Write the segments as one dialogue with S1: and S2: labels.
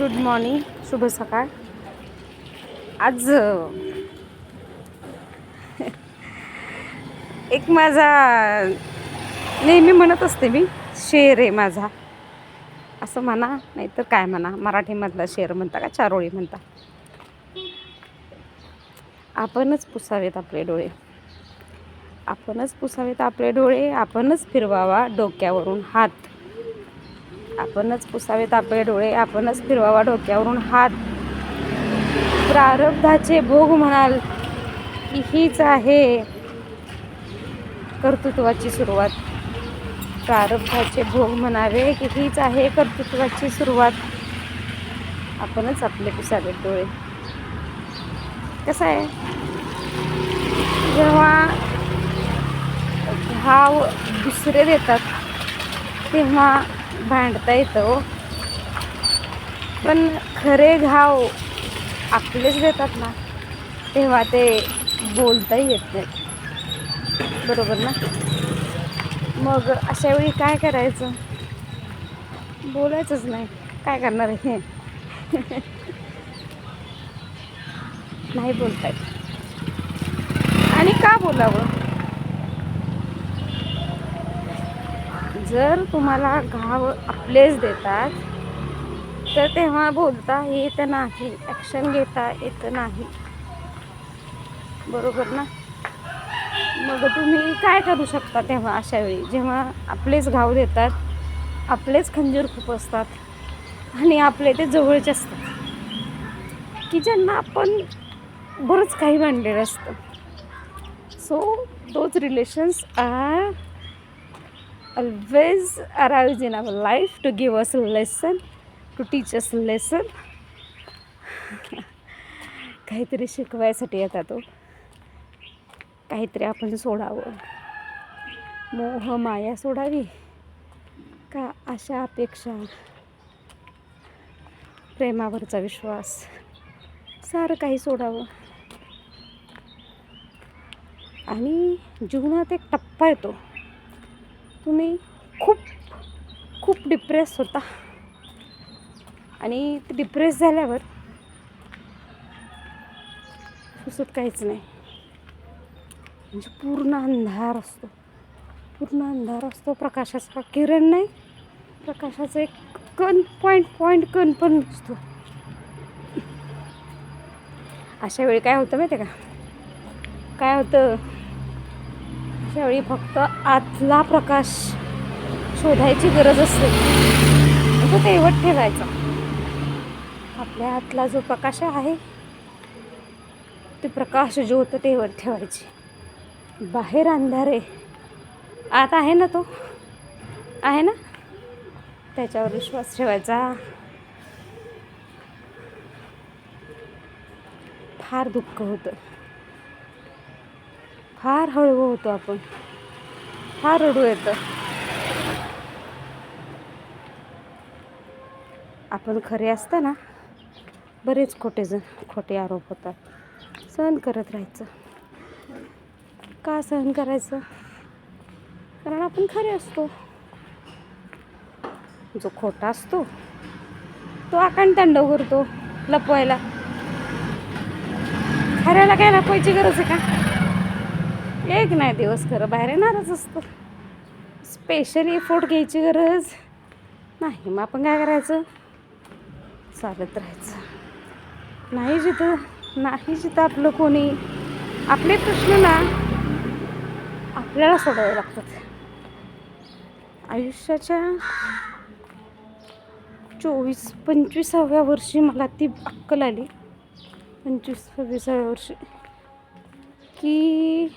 S1: Good morning शुभ सकाळ. आज एक माझा नेहमी म्हणत असते मी शेर आहे माझा. असं म्हणा नाहीतर काय म्हणा मराठीमधला शेर म्हणता का चारोळी म्हणता. आपणच पुसावेत आपले डोळे. आपणच पुसावेत आपले डोळे आपणच फिरवावा डोक्यावरून हात. आपणच पुसावेत आपले डोळे आपणच फिरवावा डोक्यावरून हात. प्रारब्धाचे भोग म्हणाल की हीच आहे कर्तृत्वाची सुरुवात. प्रारब्धाचे भोग म्हणावे की हीच आहे कर्तृत्वाची सुरुवात. आपणच आपले पुसावेत डोळे. कसं आहे? जेव्हा भाव दुसरे देतात तेव्हा भांडता येतं हो. पण खरे घाव आपलेच देतात ना तेव्हा ते बोलताही येत नाही बरोबर ना? मग अशा वेळी काय करायचं? बोलायचंच नाही. काय करणार आहे नाही बोलतायत. आणि का बोलावं? जर तुम्हाला घाव आपलेच देतात तर तेव्हा बोलता येत नाही ॲक्शन घेता येत नाही. बरोबर ना? मग तुम्ही काय करू शकता तेव्हा अशा वेळी? जेव्हा आपलेच घाव देतात आपलेच खंजीर खूप असतात आणि आपले ते जवळचे असतात. की ज्यांना आपण बरंच काही मांडलेलं असतं. So those relations are always arrives in our life to give us a lesson, to teach us a lesson. काहीतरी शिकवायसाठी येतात तो काहीतरी आपण सोडावं. मोह माया सोडावी का अशा अपेक्षा प्रेमावरचा विश्वास? सारं काही सोडावं. आणि जीवनात एक टप्पा येतो. तुम्ही खूप खूप डिप्रेस होता. आणि ते डिप्रेस झाल्यावर सुसत काहीच नाही. म्हणजे पूर्ण अंधार असतो. पूर्ण अंधार असतो. प्रकाशाचा किरण नाही. प्रकाशाचा एक कण पॉईंट पॉईंट कण पण नसतो अशा वेळी काय होतं माहिती आहे का? काय होतं? त्यावेळी फक्त आतला प्रकाश शोधायची गरज असते. तो तेवट ठेवायचा. आपल्या आतला जो प्रकाश आहे ते प्रकाश ज्योत तेवट ठेवायची. बाहेर अंधारे. आत आहे ना तो? आहे ना? त्याच्यावर विश्वास ठेवायचा. फार दुःख होतं. फार हळू होतो आपण. फार रडू येतं. आपण खरे असताना बरेच खोटे जण खोटे आरोप होतात. सहन करत राहायचं. का सहन करायचं? कारण आपण खरे असतो. जो खोटा असतो तो आकांड तांडव करतो लपवायला. खऱ्याला काय लपवायची गरज आहे का? एक नाही दिवस खरं बाहेर येणारच असतं. स्पेशली फूड घ्यायची गरज नाही. मग आपण काय करायचं? चालत राहायचं. नाही जिथं नाही जिथं आपलं कोणी आपले प्रश्न ना आपल्याला सोडावे लागतात. आयुष्याच्या चोवीस पंचवीसाव्या वर्षी मला ती अक्कल आली. पंचवीस सव्वीसाव्या वर्षी. की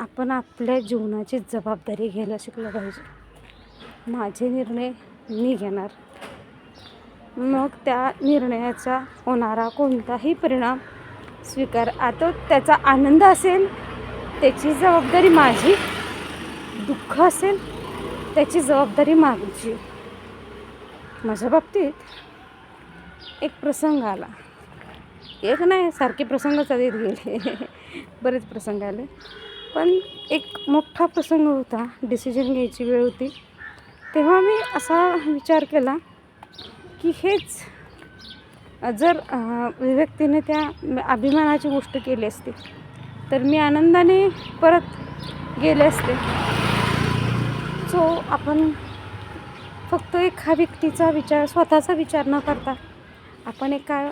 S1: आपण आपल्या जीवनाची जबाबदारी घ्यायला शिकलं पाहिजे. माझे निर्णय मी घेणार. मग त्या निर्णयाचा होणारा कोणताही परिणाम स्वीकार आता त्याचा आनंद असेल त्याची जबाबदारी माझी दुःख असेल त्याची जबाबदारी माझी माझ्या बाबतीत एक प्रसंग आला. एक नाही सारखे प्रसंगच येत गेले बरेच प्रसंग आले. पण एक मोठा प्रसंग होता. डिसिजन घ्यायची वेळ होती. तेव्हा मी असा विचार केला की हेच जर व्यक्तीने त्या अभिमानाची गोष्ट केली असती तर मी आनंदाने परत गेले असते. सो आपण फक्त एका व्यक्तीचा विचार स्वतःचा विचार न करता आपण एका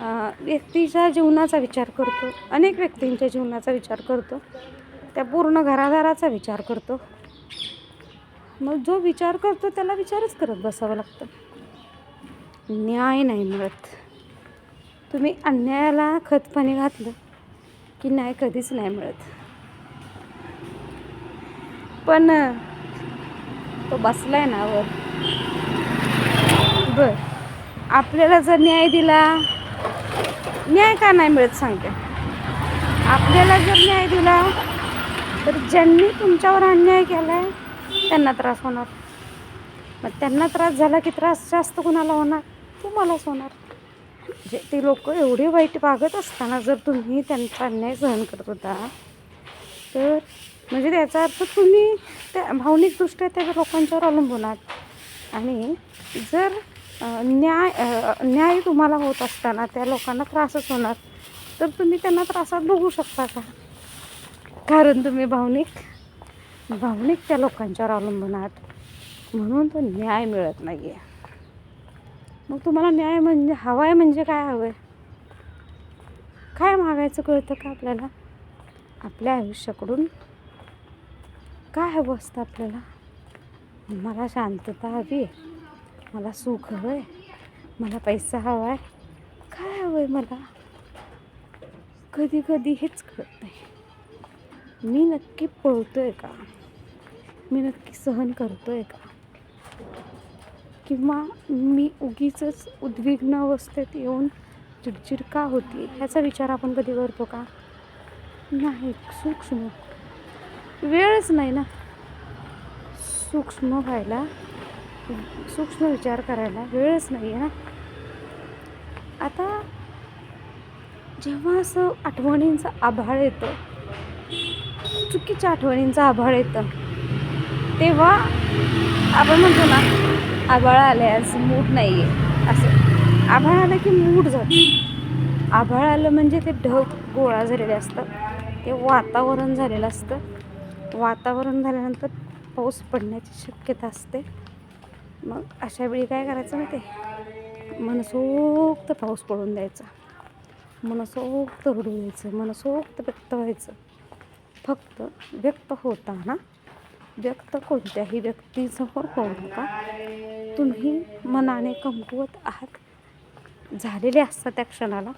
S1: व्यक्तीच्या जीवनाचा विचार करतो. अनेक व्यक्तींच्या जीवनाचा विचार करतो. त्या पूर्ण घरादाराचा विचार करतो. मग जो विचार करतो त्याला विचारच करत बसावं लागतं. न्याय नाही मिळत. तुम्ही अन्यायाला खतपाणी घातलं की न्याय कधीच नाही मिळत. पण तो बसलाय ना वर बर. आपल्याला जर न्याय दिला न्याय का नाही मिळत सांगते. आपल्याला जर न्याय दिला तर ज्यांनी तुमच्यावर अन्याय केला आहे त्यांना त्रास होणार. मग त्यांना त्रास झाला की त्रास जास्त कुणाला होणार? तुम्हालाच होणार. म्हणजे ते लोक एवढे वाईट वागत असताना जर तुम्ही त्यांचा अन्याय सहन करत होता तर म्हणजे त्याचा अर्थ तुम्ही त्या भावनिकदृष्ट्या त्या लोकांच्यावर अवलंबून आहात. आणि जर न्याय न्याय तुम्हाला होत असताना त्या लोकांना त्रासच होणार. तर तुम्ही त्यांना त्रासात बघू शकता का? कारण तुम्ही भावनिक भावनिक त्या लोकांच्यावर अवलंबून आहात. म्हणून तो न्याय मिळत नाही आहे मग तुम्हाला न्याय म्हणजे हवा आहे म्हणजे काय हवं आहे काय मागायचं कळतं का आपल्याला? आपल्या आयुष्याकडून काय हवं असतं आपल्याला? मला शांतता हवी आहे. मला सुख हवं आहे मला पैसा हवा आहे काय हवं आहे मला? कधी कधी हेच कळत नाही. मी नक्की पळतोय का? मी नक्की सहन करतोय का? किंवा मी उगीच उद्विग्न अवस्थेत येऊन चिडचिड का होती? ह्याचा विचार आपण कधी करतो का? नाही सूक्ष्म. वेळच नाही ना. सूक्ष्म व्हायला सूक्ष्म विचार करायला वेळच नाही आहे ना. आता जेव्हा असं आठवणींचा आभाळ येतं चुकीच्या आठवणींचा आभाळ येतं तेव्हा आपण म्हणतो ना आभाळ आलं आज मूड नाही आहे असं. आभाळ आलं की मूड जातं. आभाळ आलं म्हणजे ते ढग गोळा झालेले असतं ते वातावरण झालेलं असतं. वातावरण झाल्यानंतर पाऊस पडण्याची शक्यता असते. मग अशा वेळी काय करायचं माहिती मनसोक्त पाऊस पडून द्यायचा. मनसोक्त रडू द्यायचं मनसोक्त व्यक्त व्हायचं. फक्त व्यक्त होताना व्यक्त कोणत्याही व्यक्तीसमोर होऊ नका. तुम्ही मनाने कमकुवत आहात. झालेले असतात त्या क्षणाला.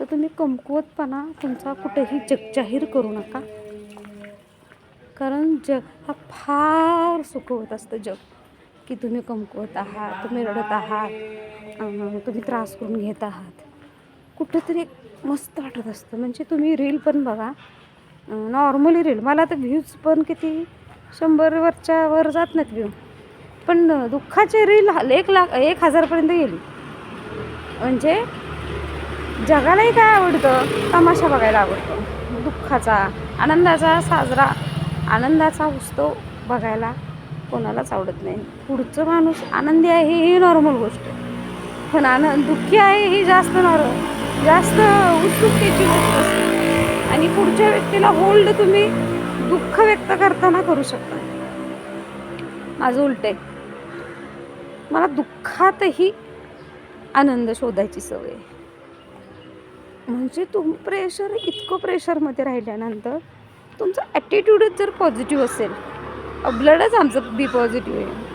S1: तर तुम्ही कमकुवतपणा तुमचा कुठेही जगजाहीर करू नका. कारण जग हा फार सुखवत असतं जग. की तुम्ही कमकुवत आहात तुम्ही रडत आहात तुम्ही त्रास करून घेत आहात. कुठंतरी मस्त वाटत असतं. म्हणजे तुम्ही रील पण बघा. नॉर्मली रील मला तर व्ह्यूज पण किती शंभरवरच्या वर जात नाहीत व्ह्यू पण दुःखाचे रील एक लाख एक हजारपर्यंत गेली. म्हणजे जगालाही काय आवडतं? तमाशा बघायला आवडतो. दुःखाचा आनंदाचा साजरा आनंदाचा उत्सव बघायला कोणालाच आवडत नाही. पुढचं माणूस आनंदी आहे ही नॉर्मल गोष्ट आहे. पण आनंद दुःखी आहे ही जास्त नॉर्मल जास्त उत्सुकतेची गोष्ट असते. आणि पुढच्या व्यक्तीला होल्ड तुम्ही दुःख व्यक्त करताना करू शकता. माझं उलट आहे. मला दुःखातही आनंद शोधायची सवय आहे. म्हणजे तुम प्रेशर इतकं प्रेशरमध्ये राहिल्यानंतर तुमचा ॲटिट्यूडच जर पॉझिटिव्ह असेल ब्लडच आमचं बी पॉझिटिव्ह आहे.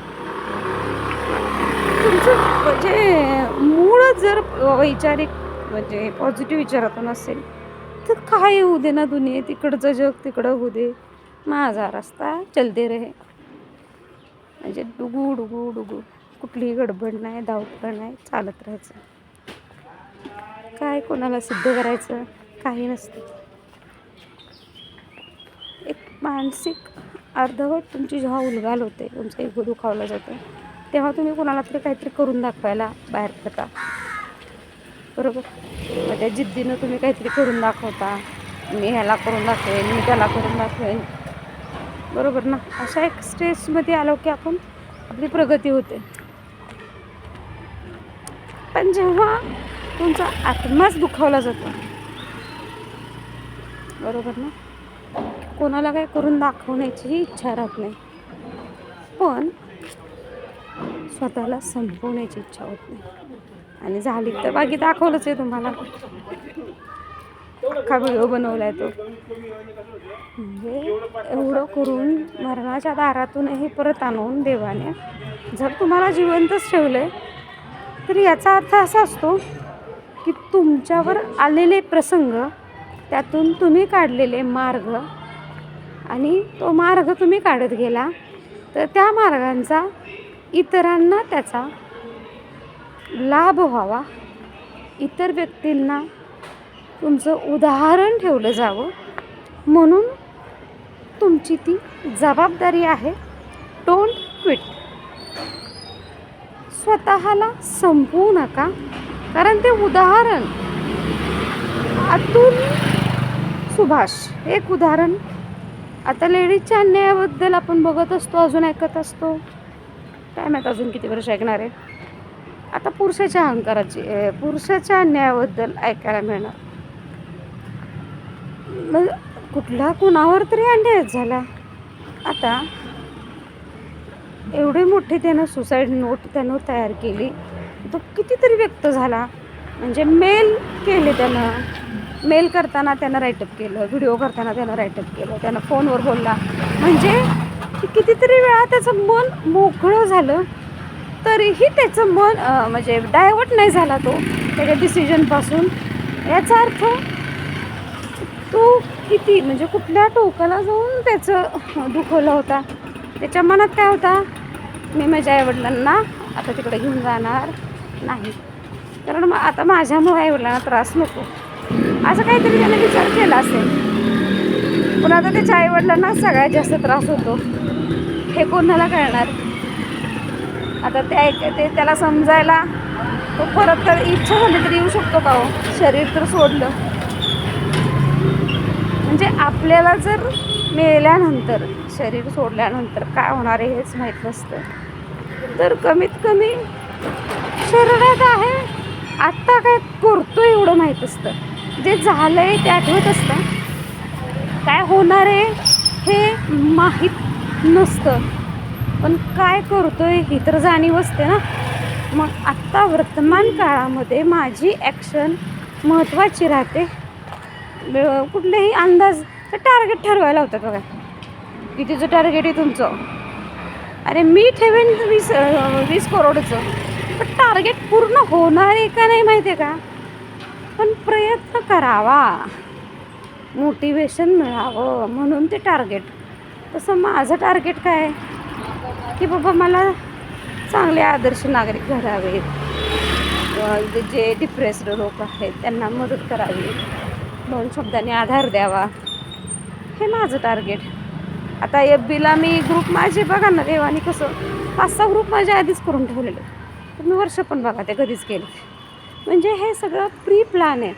S1: तुमचं म्हणजे मूळच जर वैचारिक म्हणजे पॉझिटिव्ह विचारातून असेल तर काय होऊ दे ना दुनिये तिकडचं जग तिकडं होऊ दे. माझा रस्ता चलते रहे. म्हणजे डुगू डुगू डुगू. कुठलीही गडबड नाही धावपळ नाही चालत राहायचं. काय कोणाला सिद्ध करायचं? काही नसतं. एक मानसिक अर्धवट तुमची जेव्हा उलगाल होते तुमचं इगो दुखावला जातो तेव्हा तुम्ही कोणाला तरी काहीतरी करून दाखवायला बाहेर पडता बरोबर? मग त्या जिद्दीनं तुम्ही काहीतरी करून दाखवता मी ह्याला करून दाखवेन मी त्याला करून दाखवेन. बरोबर ना? अशा एक स्टेजमध्ये आलो की आपण आपली प्रगती होते. पण जेव्हा तुमचा आत्माच दुखावला जातो बरोबर ना? कोणाला काय करून दाखवण्याचीही इच्छा राहत नाही. पण स्वतःला संपवण्याची इच्छा होत नाही. आणि झाली तर बाकी दाखवलंच आहे तुम्हाला. अख्खा व्हिडिओ बनवलाय तो? म्हणजे एवढं करून मरणाच्या दारातूनही परत आणून देवाने जर तुम्हाला जिवंतच ठेवलंय तर याचा अर्थ असा असतो की तुमच्यावर आलेले प्रसंग त्यातून तुम्ही काढलेले मार्ग आणि तो मार्ग तुम्ही काढत गेला तर त्या मार्गांचा इतरांना त्याचा लाभ व्हावा. इतर व्यक्तींना तुमचं उदाहरण ठेवलं जावं. म्हणून तुमची ती जबाबदारी आहे. डोंट क्विट स्वतःला संपवू नका. कारण ते उदाहरण अतुल सुभाष. एक उदाहरण आता लेडीजच्या अन्यायाबद्दल आपण बघत असतो अजून ऐकत असतो. काय माहीत अजून किती वर्ष ऐकणार आहे. आता पुरुषाच्या अहंकाराची पुरुषाच्या अन्यायाबद्दल ऐकायला मिळणार. मग कुठला कुणावर तरी अन्याय झाला. आता एवढे मोठे त्यानं सुसाईड नोट त्यानं तयार केली. तो कितीतरी व्यक्त झाला. म्हणजे मेल केले त्यानं. मेल करताना त्यानं राईटअप केलं व्हिडिओ करताना त्यानं राईटअप केलं त्यानं फोनवर बोलला. म्हणजे कितीतरी वेळा त्याचं मन मोकळं झालं तरीही त्याचं मन म्हणजे डायवर्ट नाही झाला तो त्याच्या डिसिजनपासून याचा अर्थ तो किती म्हणजे कुठल्या टोकाला जाऊन त्याचं दुखवलं होता? त्याच्या मनात काय होता? मी माझ्या आईवडिलांना आता तिकडे घेऊन जाणार नाही. कारण मग आता माझ्यामुळे आईवडिलांना त्रास नको. असं काहीतरी त्याने विचार केला असेल. पण आता त्याच्या आईवडिलांना सगळ्यात जास्त त्रास होतो. हे कोणाला कळणार? आता ते ऐक ते त्याला समजायला तो परत तर इच्छा झाली तरी येऊ शकतो का हो? शरीर तर सोडलं. म्हणजे आपल्याला जर मेल्यानंतर शरीर सोडल्यानंतर काय होणार आहे हेच माहीत नसतं. तर कमीत कमी शरीरात आहे. आत्ता काय करतो एवढं माहीत असतं. जे झालं आहे ते आठवत असतं. काय होणार आहे हे माहीत नसतं. पण काय करतो आहे ही तर जाणीव असते ना. मग आत्ता वर्तमान काळामध्ये माझी ॲक्शन महत्त्वाची राहते. कुठलेही अंदाज टार्गेट ठरवायला होतं बघा. कितीचं टार्गेट आहे तुमचं? अरे मी ठेवेन वीस वीस करोडचं. पण टार्गेट पूर्ण होणार आहे का नाही माहिती आहे का? पण प्रयत्न करावा. मोटिवेशन मिळावं म्हणून ते टार्गेट तसं माझं टार्गेट काय? की बाबा मला चांगले आदर्श नागरिक घडावेत. जे- डिप्रेस्ड लोक आहेत त्यांना मदत करावी. दोन शब्दांनी आधार द्यावा. हे माझं टार्गेट आता एफ बीला मी ग्रुप माझे बघा ना देवानी कसं पाच सहा ग्रुप माझ्या आधीच करून ठेवलेले. मी वर्ष पण बघा ते कधीच केले म्हणजे हे सगळं प्री प्लॅन आहे.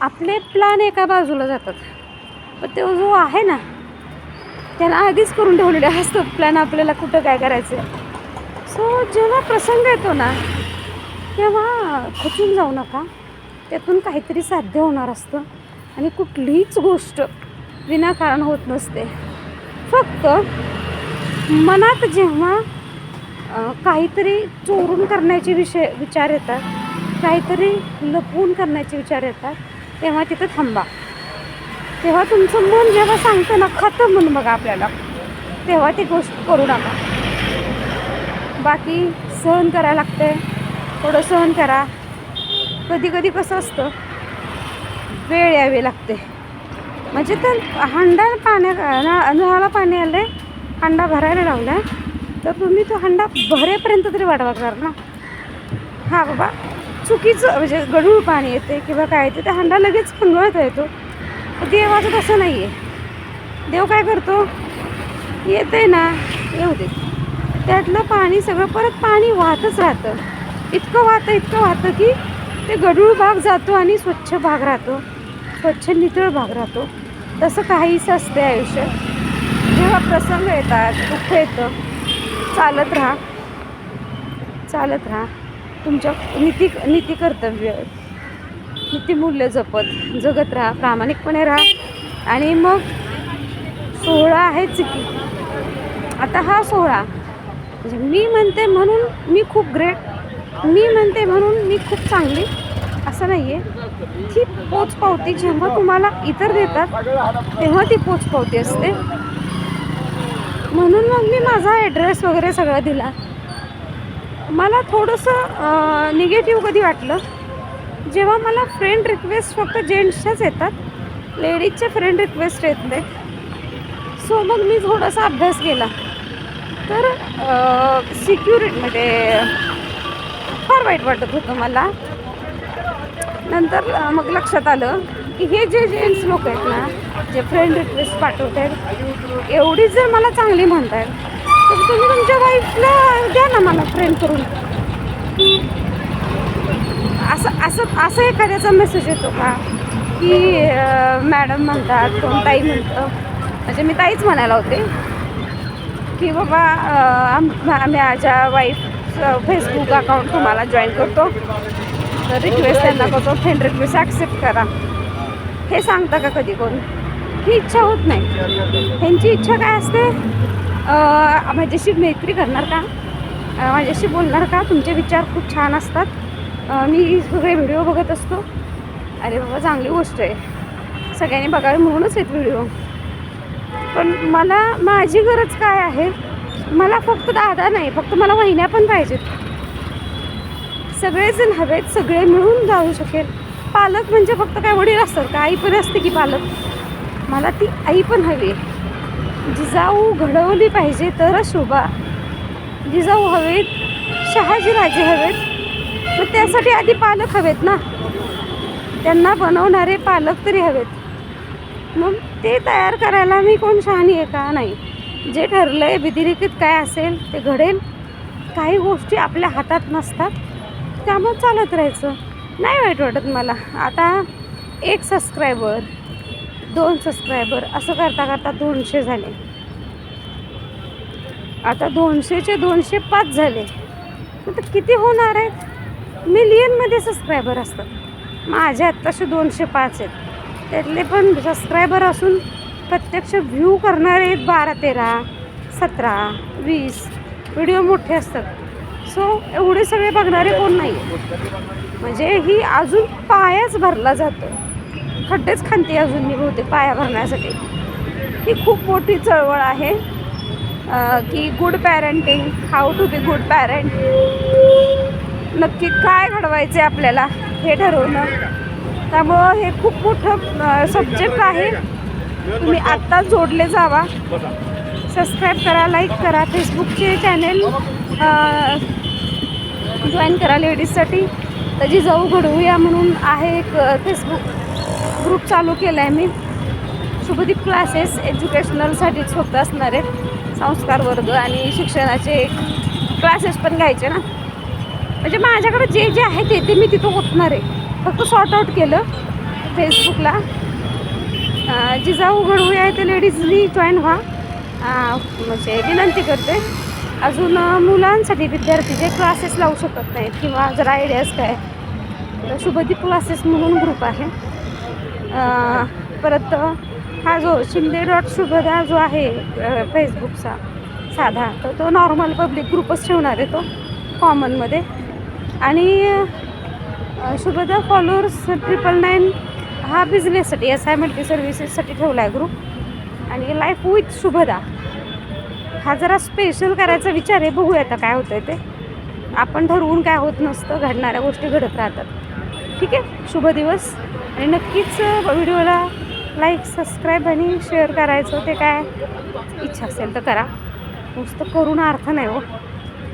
S1: आपले प्लॅन एका बाजूला जातात. पण तो जो आहे ना त्याला आधीच करून ठेवलेले असतं प्लॅन आपल्याला कुठं काय करायचं आहे सो जेव्हा प्रसंग येतो ना तेव्हा खचून जाऊ नका. त्यातून काहीतरी साध्य होणार असतं. आणि कुठलीच गोष्ट विनाकारण होत नसते. फक्त मनात जेव्हा काहीतरी चोरून करण्याचे विषय विचार येतात काहीतरी लपवून करण्याचे विचार येतात तेव्हा तिथं थांबा. तेव्हा तुमचं मन जेव्हा सांगतं ना खतं म्हणून बघा आपल्याला तेव्हा ती गोष्ट करू नका. बाकी सहन करायला लागते थोडं सहन करा. कधी कधी कसं असतं वेळ यावी लागते. म्हणजे तर हंडा पाण्या नळा- नळाला पाणी आलं हंडा भरायला लावला तर तुम्ही तो हंडा भरेपर्यंत तरी वाढवा करा ना. हां बाबा. चुकीचं म्हणजे गढूळ पाणी येते किंवा काय येते त्या हंडा लगेच खंगळता येतो. देवाचं तसं नाही आहे देव काय करतो? येते ना येऊ दे. त्यातलं पाणी सगळं परत पाणी वाहतच राहतं. इतकं वाहतं इतकं वाहतं की ते गढूळ भाग जातो आणि स्वच्छ भाग राहतो. स्वच्छ नितळ भाग राहतो. तसं काहीच असते आयुष्य जेव्हा प्रसंग येतात दुःख येतं चालत राहा. चालत राहा. तुमच्या नीती नीती कर्तव्य नीतीमूल्य जपत जगत राहा प्रामाणिकपणे राहा. आणि मग सोहळा आहेच की. आता हा सोहळा म्हणजे मी म्हणते म्हणून मी खूप ग्रेट मी म्हणते म्हणून मी खूप चांगली असं नाही आहे ती पोचपावती जेव्हा तुम्हाला इतर देतात तेव्हा ती पोचपावती असते. म्हणून मग मी माझा ॲड्रेस वगैरे सगळं दिला. मला थोडंसं निगेटिव्ह कधी वाटलं? जेव्हा मला फ्रेंड रिक्वेस्ट फक्त जेंट्सच्याच येतात लेडीजच्या फ्रेंड रिक्वेस्ट येत नाही. सो मग मी थोडासा अभ्यास केला. तर सिक्युरिटीमध्ये म्हणजे फार वाईट वाटत होतं मला. नंतर मग लक्षात आलं की हे जे जेंट्स लोक आहेत ना जे फ्रेंड रिक्वेस्ट पाठवत आहेत एवढीच जर मला चांगली म्हणतायत तर तुम्ही तुमच्या वाईफला द्या ना मला फ्रेंड करून. असं असं असं एखाद्याचा मेसेज येतो का? की मॅडम म्हणतात कोण ताई म्हणतं. म्हणजे मी ताईच म्हणायला होते. की बाबा आम- आम्ही माझ्या वाईफचं फेसबुक अकाउंट तुम्हाला जॉईन करतो. तर रिक्वेस्ट त्यांना करतो. फ्रेंड रिक्वेस्ट ॲक्सेप्ट करा. हे सांगता का कधी कोण? ही इच्छा होत नाही. ह्यांची इच्छा काय असते? माझ्याशी मैत्री करणार का? माझ्याशी बोलणार का? तुमचे विचार खूप छान असतात. मी सगळे व्हिडिओ बघत असतो. अरे बाबा चांगली गोष्ट आहे. सगळ्यांनी बघावे म्हणूनच आहेत व्हिडिओ. पण मला माझी गरज काय आहे? मला फक्त दादा नाही फक्त मला वहिन्या पण पाहिजेत. सगळेजण हवेत सगळे मिळून जाऊ शकेल. पालक म्हणजे फक्त काय वडील असतात का? आई पण असते की पालक? मला ती आई पण हवी आहे. जिजाऊ घडवली पाहिजे तरच शोभा जिजाऊ हवेत शहाजीराजे हवेत. मग त्यासाठी आधी पालक हवेत ना. त्यांना बनवणारे पालक तरी हवेत. मग ते तयार करायला मी कोण शहाणी आहे का? नाही. जे ठरलं आहे विधिरेखित काय असेल ते घडेल. काही गोष्टी आपल्या हातात नसतात. त्यामुळे चालत राहायचं. नाही वाईट वाटत मला. आता एक सबस्क्रायबर दोन सबस्क्रायबर असं करता करता दोनशे झाले. आता दोनशेचे दोनशे पाच झाले. आता किती होणार आहेत? मिलियनमध्ये सबस्क्रायबर असतात. माझ्या तसे दोनशे पाच आहेत. त्यातले पण सबस्क्रायबर असून प्रत्यक्ष व्ह्यू करणारे आहेत बारा तेरा सतरा वीस. व्हिडिओ मोठे असतात. सो एवढे सगळे बघणारे कोण नाही म्हणजे ही अजून पायाच भरला जातो खड्डेच खांती अजून मी बहुतेक पाया भरण्यासाठी. ही खूप मोठी चळवळ आहे की good parenting how to be good parent नक्की काय घडवायचे आपल्याला हे ठरवणं. त्यामुळं हे खूप मोठं सब्जेक्ट आहे. तुम्ही आत्ता जोडले जावा. सबस्क्राईब करा लाईक करा. फेसबुकचे चॅनेल जॉईन करा लेडीजसाठी त्याची जाऊ घडवूया म्हणून आहे एक फेसबुक ग्रुप चालू केला आहे मी शुभदीप क्लासेस एज्युकेशनलसाठीच फक्त असणार आहेत. संस्कार वर्ग आणि शिक्षणाचे क्लासेस पण घ्यायचे ना. म्हणजे माझ्याकडे जे जे आहे ते ते मी तिथं ओतणार आहे. फक्त सॉर्ट आउट केलं फेसबुकला अं, जिजाऊ घडवूया ते लेडीजनी जॉईन व्हा. म्हणजे विनंती करते. अजून मुलांसाठी विद्यार्थी जे क्लासेस लावू शकत नाहीत किंवा जर आयडियाज काय शुभदीप क्लासेस म्हणून ग्रुप आहे. परत हा जो शिंदे डॉट शुभदा जो आहे फेसबुकचा साधा तर तो नॉर्मल पब्लिक ग्रुपच ठेवणार आहे तो कॉमनमध्ये आणि शुभदा फॉलोअर्स ट्रिपल नाईन हा बिझनेससाठी एस आय मल्टी सर्व्हिसेससाठी ठेवला आहे ग्रुप आणि लाईफ विथ शुभदा. हा जरा स्पेशल करायचा विचार आहे बघूया आता काय होतं ते. आपण ठरवून काय होत नसतं घडणाऱ्या गोष्टी घडत राहतात. ठीक आहे? शुभ दिवस. आणि नक्कीच व्हिडिओला लाईक सबस्क्राईब आणि शेअर करायचं ते काय इच्छा असेल तर करा. नुसतं करून अर्थ नाही हो.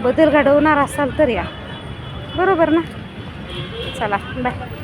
S1: बदल घडवणार असाल तर या. बरोबर ना? चला बाय